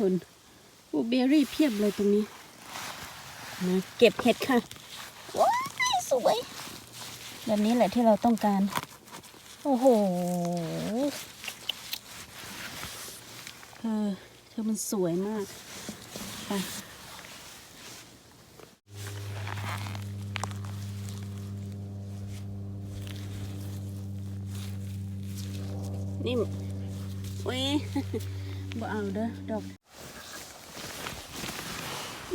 คนบลูเบอร์รี่เพียบเลยตรงนี้นะเก็บเห็ดค่ะว้ายสวย แบบนี้แหละที่เราต้องการ โอ้โหเออเธอมันสวยมากไปนี่เว้ยบ่เอาเด้อดอกนี่เ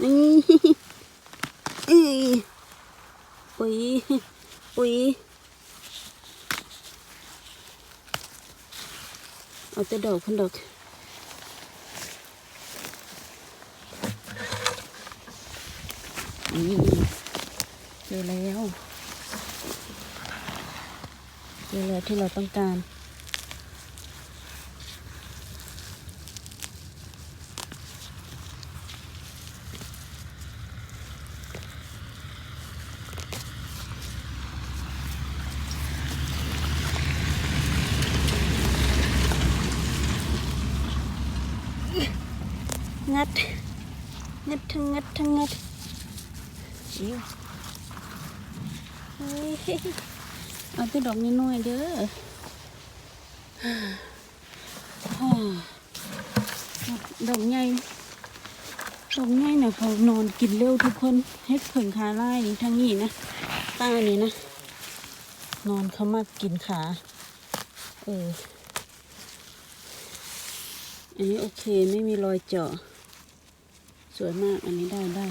อ้ยปุ๋ยปุ๋ยเอาแต่ดอกพันดอกนี่เจอแล้วเจอแล้วที่เราต้องการ งัด งัดทั้งงัดทั้งงัดอิ๊วเฮ้ยเอาแต่ ดอกน้อยๆเด้อดอกใหญ่ดอกใหญ่น่ะเขานอนกินเร็วทุกคนเฮ็ดเผิงขาไล่ทั้งนี้นะตานี่นะ นอนเขามากินขา เออ อันนี้โอเคไม่มีรอยเจาะ สวยมากอันนี้ได้ได้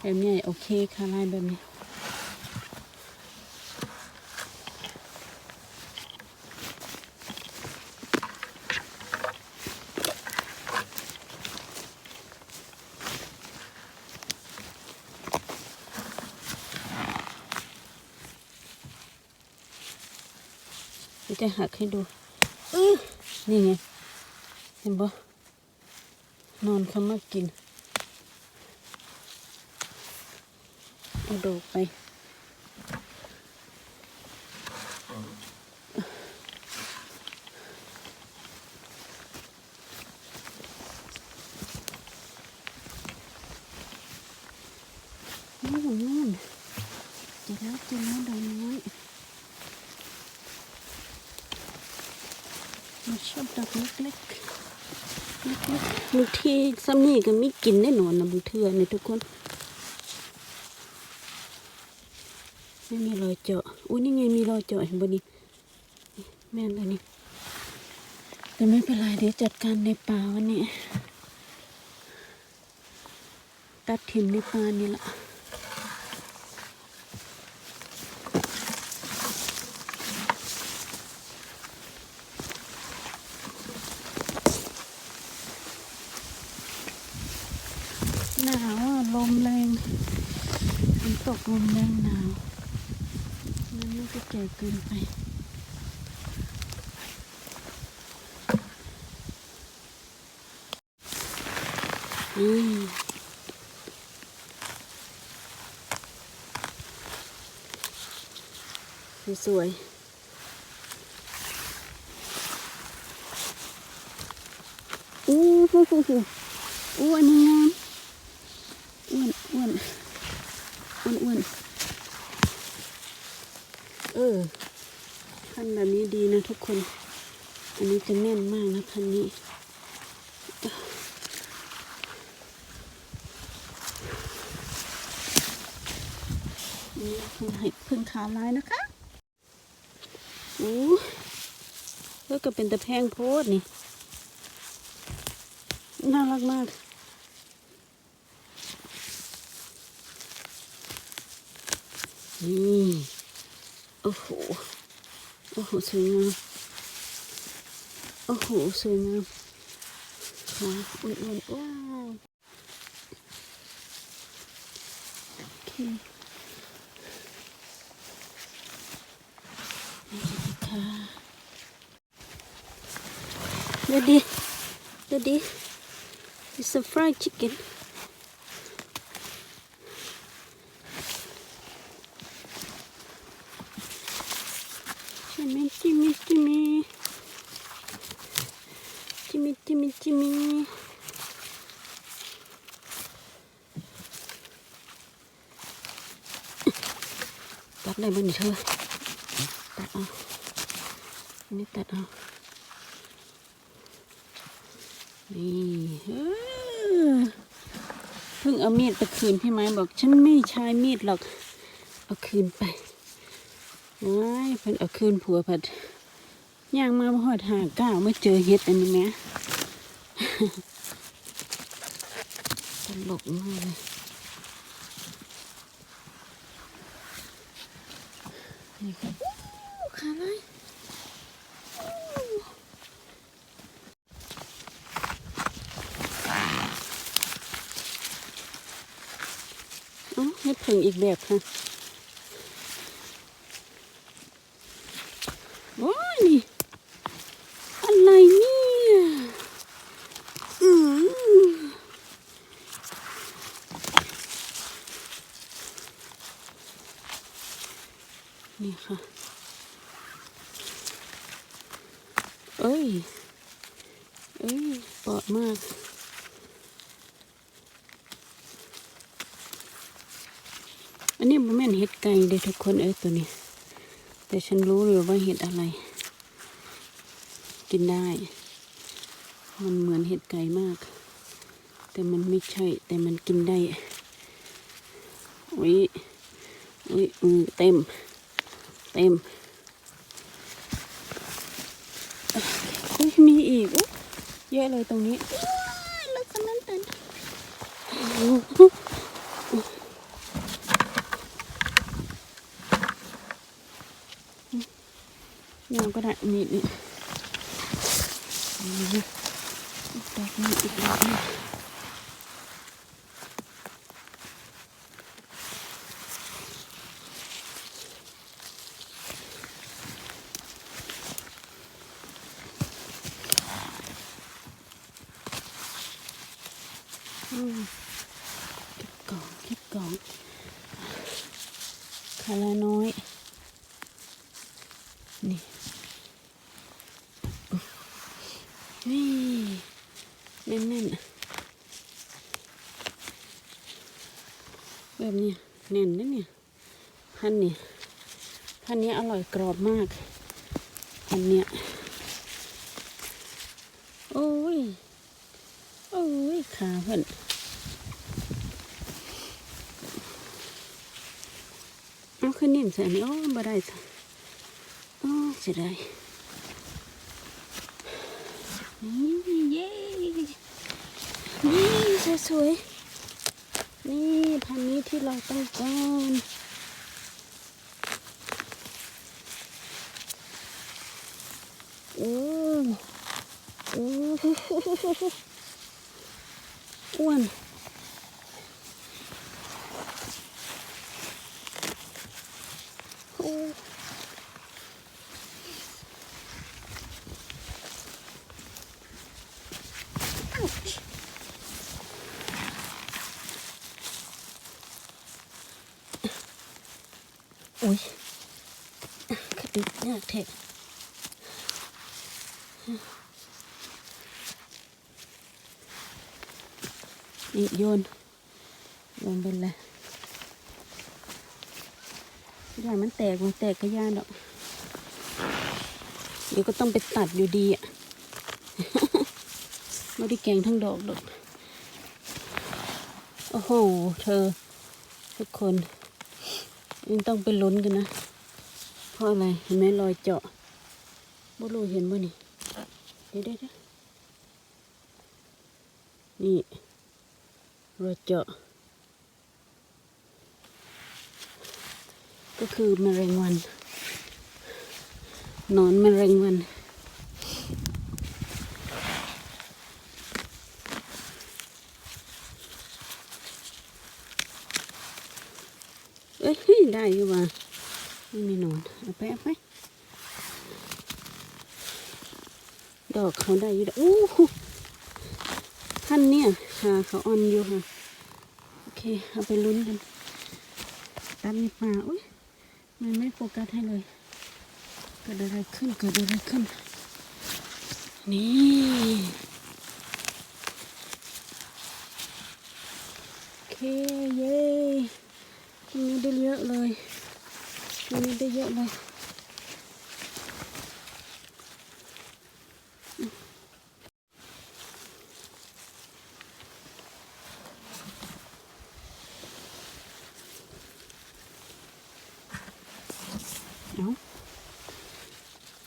แบบนี้โอเคค่ะลายแบบนี้ จะหักให้ดูอื้อนี่ไง เห็นปะนอนเขามากิน เอาดอกไป นู่นนู่นเจอแล้วเจอแล้วดอกน้อยมันชอบดอกเล็กๆเล็กๆบางที ซ้ำนี่ก็ไม่กินแน่นอนนะบางเทือนี่ทุกคน ไม่มีรอยเจาะอุ้ยนี่ไงมีรอยเจาะเห็นบนนี้แม่นเลยนี่แต่ไม่เป็นไรเดี๋ยวจัดการในป่าวันนี้ ตัดถิ่มในป่านี่แหละหนาวอะลมแรง ฝนตกลมแรงหนาวมันไม่จะแก่เกินไปอืมสวยอู้หูหูหูอู้อันนี้งามอ้วนอ้วนอ้วนอ้วนเออพันธุ์แบบนี้ดีนะ ทุกคน อันนี้จะแน่นมากนะพันนี้ นี่คือเห็ดพึ่งขาลายนะคะโอ้แล้วก็เป็นตะแพงโพดนี่ น่ารักมากนี่โอ้โห ô hũ sôi ngam ô hũ sôi ngam hoa ui ui wow okay. Daddy, Daddy, it's a fried chicken. ตัดได้บ่นี่เธอตัดเอาอันนี้ตัดเอานี่เออพิ่งเอามีดไปคืนพี่ไม้บอก ฉันไม่ใช้มีดหรอก เอาคืนไปว้ายเพิ่นเอาคืนผัวผัดย่างมาพอดหาก้าวไม่เจอเห็ดอันนี้แหมตลกมากเลยนี่ครับอู้ ขาลายอู้เห็ดผึ่งอีกแบบค่ะโอ้ยนี่ อะไรเนี่ยอือ นี่ค่ะ เอ้ย เอ้ยปลอดมาก อันนี้มันแม่นเห็ดไก่เด้ทุกคนเอ้ยตัวนี้ แต่ฉันรู้เลยว่าเห็ดอะไร กินได้ มันเหมือนเห็ดไก่มาก แต่มันไม่ใช่ แต่มันกินได้อุ้ยอุ้ยมือเต็ม เต็มอุ้ยมีอีกอเยอะเลยตรงนี้ว้ายแล้วคนนั้นตันาว ก็ได้ นี่นี่นี่แตกนี่อีกแล้วนี่อืมเก็บกล่องเก็บกล่องคาราน้อยนี่ นี่แน่นๆ แบบนี้แน่นนะเนี่ยพันเนี่ยพันนี้อร่อยกรอบมากพันเนี้ยโอ้ยโอ้ยขาเพิ่นเอาขึ้นนิ่มใส่นนี้โอ้บ่ได้สิโอ้เสียดายนี่เย้นี่สวยๆ นี่พันนี้ที่เราต้องการโอ้โอ้อ้วนโอ้ โอ้ยขัดยา กแท้นี่โยนโยนไปเลยยานมันแตกมันแตกก็ยานดอกเดี๋ยวก็ต้องไปตัดอยู่ดีอะไม่ได้แกงทั้งดอกดอกโอ้โห เธอ ทุกคนยังต้องไปลุ้นกันนะ ราะอะไรเห็นไหมรอยเจาะบ่รู้เห็นบ่นี่เดี๋ยวเดี๋ยวนี่รอยเจาะ ก็คือมแมลงวันนอนมแมลงวันเอ้ยได้อยู่ว่ะ ไม่มีหนอนเอาไปเอาไปดอกเขาได้อยู่ดอกอู้หูท่านเนี่ยขาเขาอ่อนอยู่ค่ะ โอเค เอาไปลุ้นกันตามนี้มาอุ้ยมันไม่โฟกัสให้เลย เกิดอะไรขึ้น เกิดอะไรขึ้น นี่ โอเค เย้ตรงนี้ได้เยอะเลย เลย เอา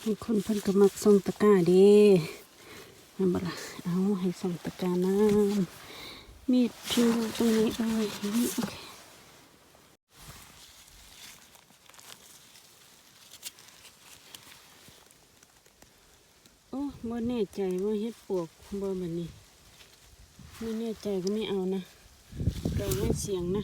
ให้คนเพิ่นก็มักส่งตะกร้าดีนั่นบ่ล่ะเอาให้ส่งตะกร้าน้ำมีดทิ้วตรงนี้เลยนี่โอเค โอ้บ่ แน่ใจว่าเฮ็ดปวกเบอร์แบบนี้ ไม่แน่ใจก็ไม่เอานะเราไม่เสียงนะ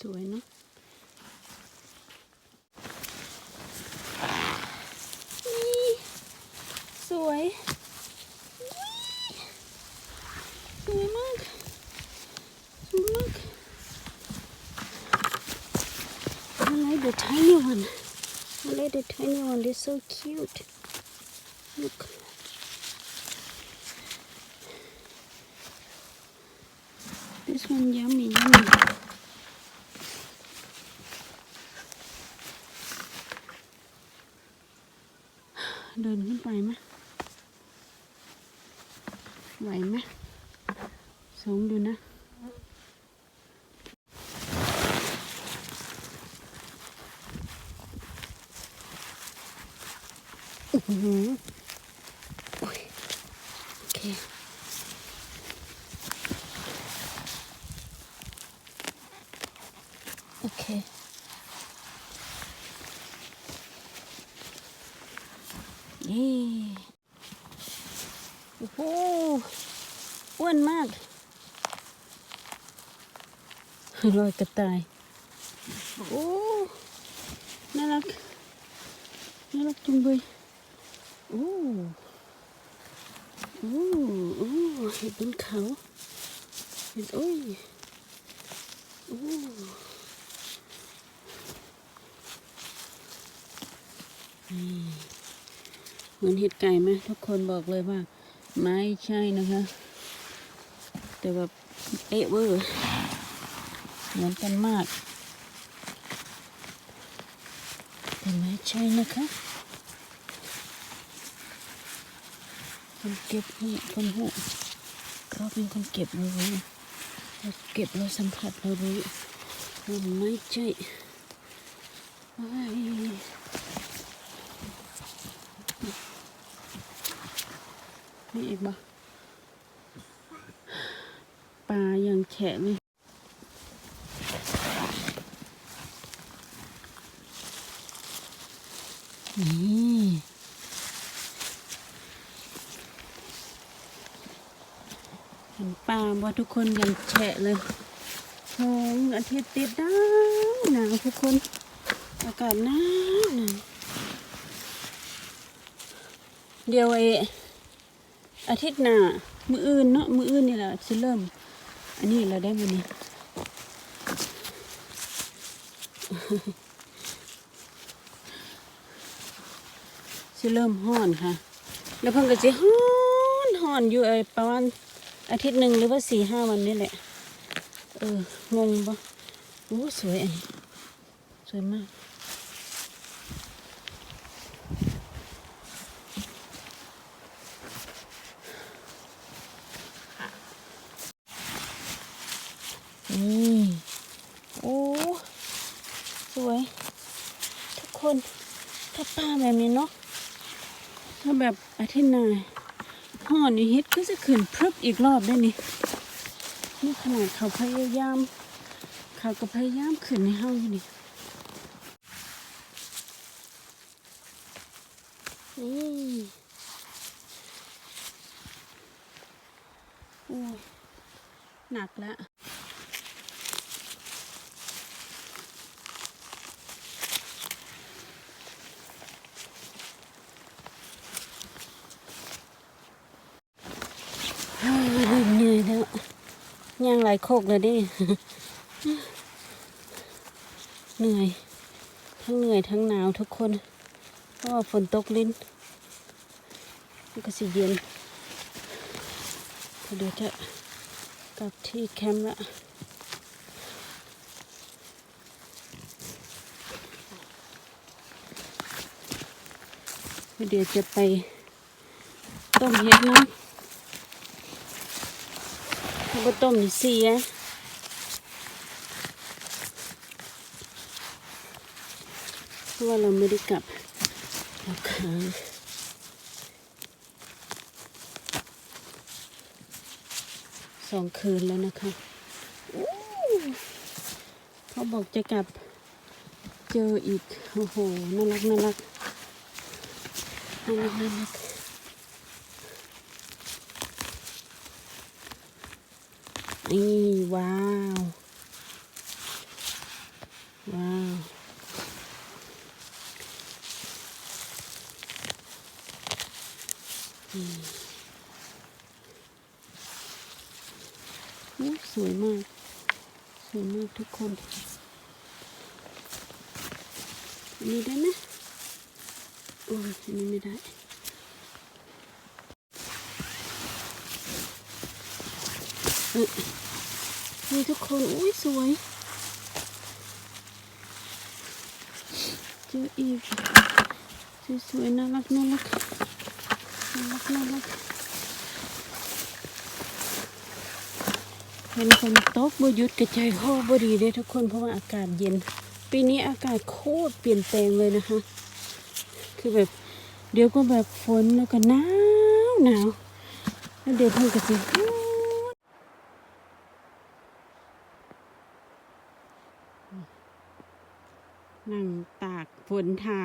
สวยเนาะนี่สวย สวยมาก Look. I like the tiny one. I like the tiny one. They're so cute. Look. This one yummy, yummy. Đền ขึ้นไปไหมไหวไหมสูงดูนะอื้อหือโอเคโอเคนี่โอ้โหอ้วนมากรอยกระต่าย โอ้ น่ารัก น่ารักจังเลย อ้โอ้โอ้เห็ดบนเขาเห็ดโอ้ยโอ้เหมือนเห็ดไก่ไหมทุกคนบอกเลยว่า ไม่ใช่นะคะ แต่แบบเป๊ะเวอร์เหมือนกันมาก แต่ไม่ใช่นะคะ คนเก็บหูคนหูเราเป็นคนเก็บเรารู้เราเก็บเราสัมผัสเรารู้เราไม่ใช่ไม่นี่อีกบ่ปลายังแฉะเลยนี่ เห็นปลาว่าทุกคนยังแฉะเลยสองอาทิตย์ติดหนาวหนาวทุกคน อากาศหนาวหนาวเดียวไออาทิตย์หน้ามืออื่นเนาะมืออื่นนี่แหละสิเริ่ม อันนี้เราได้วันนี้สิเริ่มห้อนค่ะ แล้วเพิ่งก็จะฮ้อนฮ้อนอยู่ไอประมาณ อาทิตย์หนึ่งหรือว่าสี่ห้าวันนี่แหละ เออ งงปะโอ้สวยอันนี้ สวยมาก นี่ โอ้ สวย ทุกคน ถ้าป้าแบบนี้เนาะถ้าแบบอาทิตย์หน้า ห่อนี่เฮ็ดก็จะขึ้นพรึบอีกรอบได้นี่นี่ขนาดเขาพยายาม เขาก็พยายามขึ้นในห้องอยู่นี่โอ้ยหนักแล้ว เฮ้ยเหนื่อยแล้วย่างหลายโค กเลยดิเหนื่อย ทั้งเหนื่อยทั้งหนาวทุกคนเพราะว่าฝนตกลิ้นก็สิเย็นเดี๋ยวจะกลับที่แคมป์ละเดี๋ยวจะไปต้มเห็ดเนาะ บ่ต้มนี่เสียเพราะว่าเราไม่ได้กลับเราค้างสองคืนแล้วนะคะเขาบอกจะกลับเจออีก โอ้โห น่ารักน่ารักน่ารักน่ารัก นี่ว้าว ว้าวอุ๊ยสวยมาก สวยมากทุกคนอันนี้ได้ไหมโอ้ยอันนี้ไม่ได้เอ้ย นี่ทุกคน อุ้ยสวย เจออีก สวยๆน่ารักน่ารักน่ารักน่ารักเห็นฝนตกบ่หยุดกระจายข้อบ่ดีเลยทุกคนเพราะว่าอากาศเย็น ปีนี้อากาศโคตรเปลี่ยนแปลงเลยนะคะ คือแบบเดี๋ยวก็แบบฝนแล้วก็หนาวหนาวแล้วเดี๋ยวเพิ่งก็สิฮู้นั่งตากฝ นทา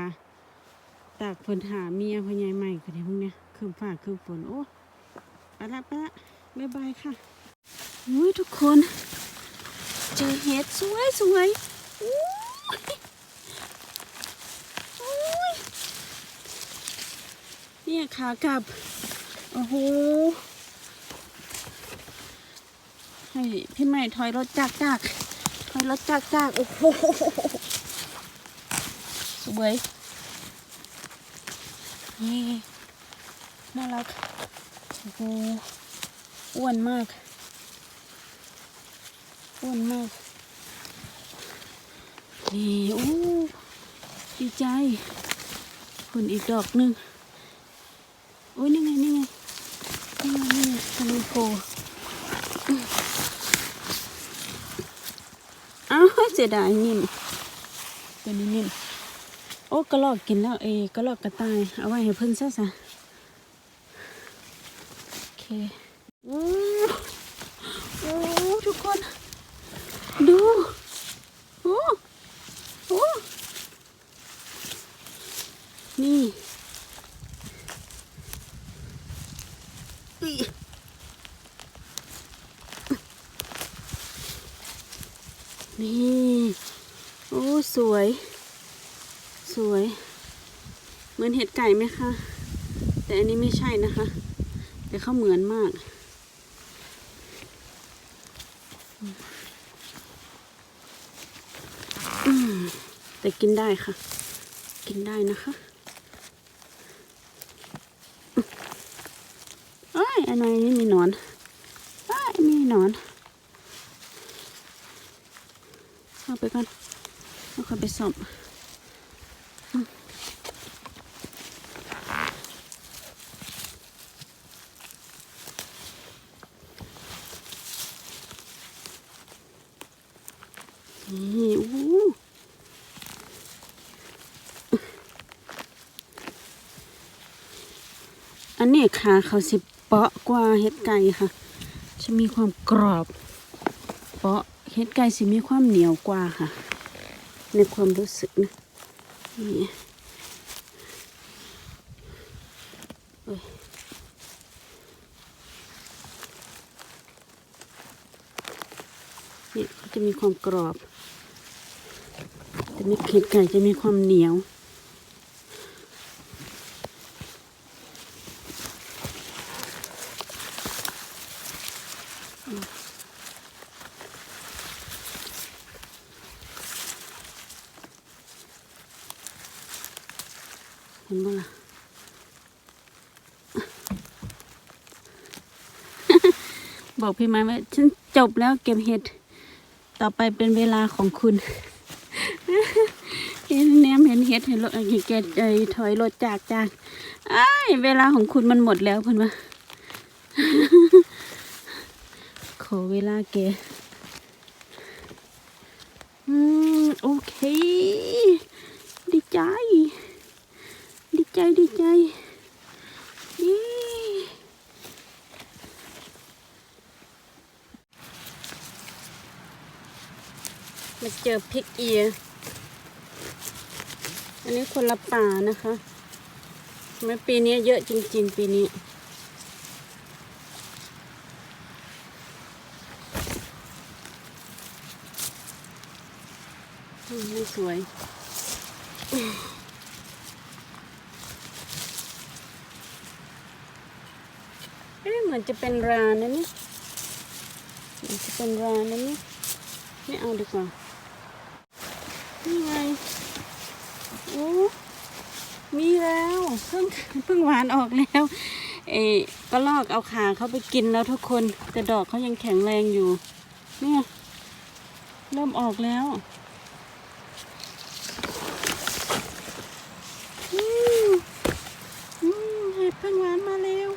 ตากฝนหาเมียพ่อใหญ่ใหม่ก็ได้พวกเนี้ยคืมฟ้าคืมฝนโอ้ไปละไปละบายบายค่ะอุ้ยทุกคน เจอเห็ดสวยสวยอุ้ยอุ้ยเนี่ยขากลับ โอ้โห ให้พี่ใหม่ถอยรถจากจากถอยรถจากจากโอ้โห สวยนี่น่ารักโอ้โหอ้วนมาก อ้วนมาก นี่อู้ดีใจคนอีกดอกหนึ่งโอ้ยนี่ไง นี่ไง นี่ไงนี่ไงทำไมโผล่อื้ออ้าวเสียดายนิ่มตัวนี้นิ่ม โอ้กระลอกกินแล้วเอกระลอกกระต่าย เอาไว้ให้เพิ่นซะซะโอเคโอ้โอ้ทุกคน ดูโอ้โอ้นี่นี่ โอ้ สวย สวย เห มือนเห็ดไก่ไหมคะ แต่อันนี้ไม่ใช่นะคะ แต่เขาเหมือนมาก แต่กินได้ค่ะ กินได้นะคะเอ้ยอันไหนนี่มีหนอนเอ้ยมีหนอนเอาไปก่อนเอาเข้าไปส่อมอืมนี่อู้ อันนี้ขาเขาสิเปาะกว่าเห็ดไก่ค่ะ จะมีความกรอบ เปาะเห็ดไก่สิมีความเหนียวกว่าค่ะ ในความรู้สึกนะนี่เนี่เขาจะมีความกรอบ แต่นี่เห็ดไก่จะมีความเหนียว บอกพี่ไม้ว่าฉันจบแล้วเก็บเห็ด ต่อไปเป็นเวลาของคุณเห็นแนมเห็นเห็ดเห็นรถเห็นแกใจถอยรถจากจากอ้เวลาของคุณมันหมดแล้วเพิ่นว่าขอเวลาแกอืมโอเค ดีใจ ดีใจดีใจเย้มา เจอพริกเอีย อันนี้คนละป่านะคะไม่ปีนี้เยอะจริง ๆ ปีนี้ ไม่สวยเอ๊ะเหมือนจะเป็นรานนะนี่ เหมือนจะเป็นรานนะนี่ ไม่เอาดีกว่า นี่ไง โอ้ มีแล้วเพิ่งเพิ่งหวานออกแล้วเอ๊ะก็ลอกเอาขาเขาไปกินแล้วทุกคนแต่ดอกเขายังแข็งแรงอยู่เนี่ยเริ่มออกแล้วอืมอืมเห็ดพึ่งหวานมาเร็ว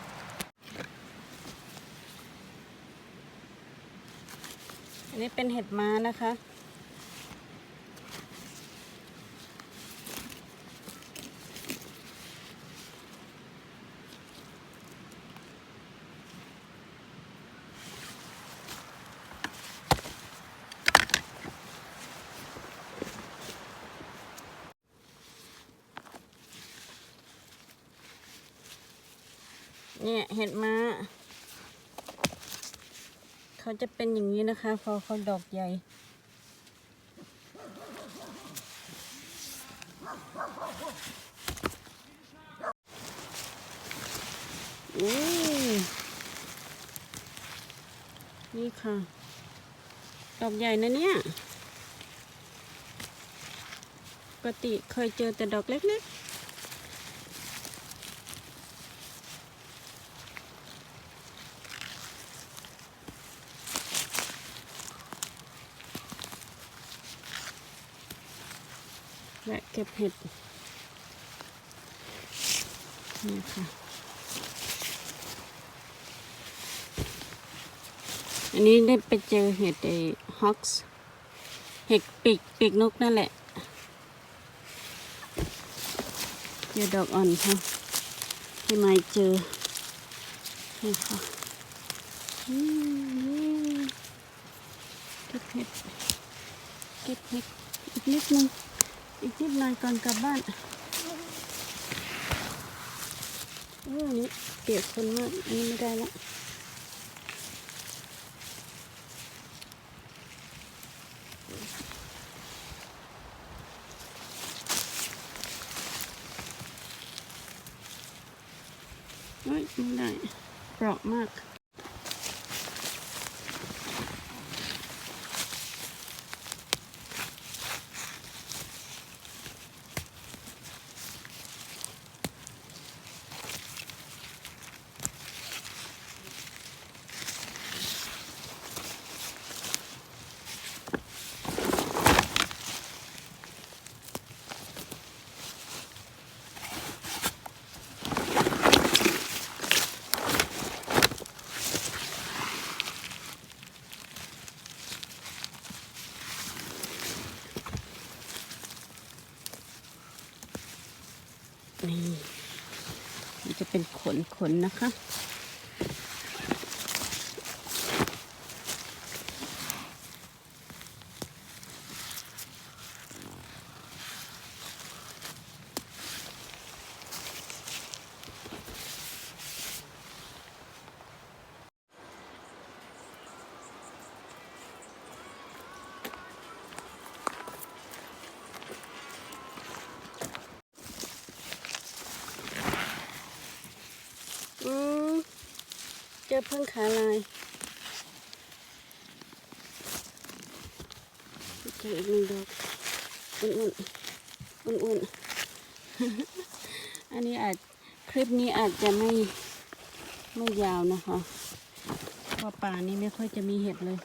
อันนี้เป็นเห็ดม้านะคะ เนี่ยเห็ดม้า เขาจะเป็นอย่างนี้นะคะ พอเขาดอกใหญ่ อู้นี่ค่ะ ดอกใหญ่นะเนี่ย ปกติเคยเจอแต่ดอกเล็กๆ ก็บเห็ดนี่ค่ะ อันนี้ได้ไปเจอเห็ดไอ้ฮอกส์เห็ดปีกปีกนกนั่นแหละเจอดอกอ่อนค่ะที่ไม่เจอนี่ค่ะเก็บเห็ดเก็บเห็ดอีกนิดนึง อีกทิปหน่อยก่อนกลับบ้านโอ้อันนี้เปียกคนมากอันนี้ไม่ได้ละ เฮ้ยไม่ได้ เปราะมาก นี่มันจะเป็น ขนขนนะคะ เจอพึ่งขาลายเจออีกหนึ่งดอกอุ่นๆอุ่นๆอันนี้อาจคลิปนี้อาจจะไม่ไม่ยาวนะคะเพราะป่านี้ไม่ค่อยจะมีเห็ดเลย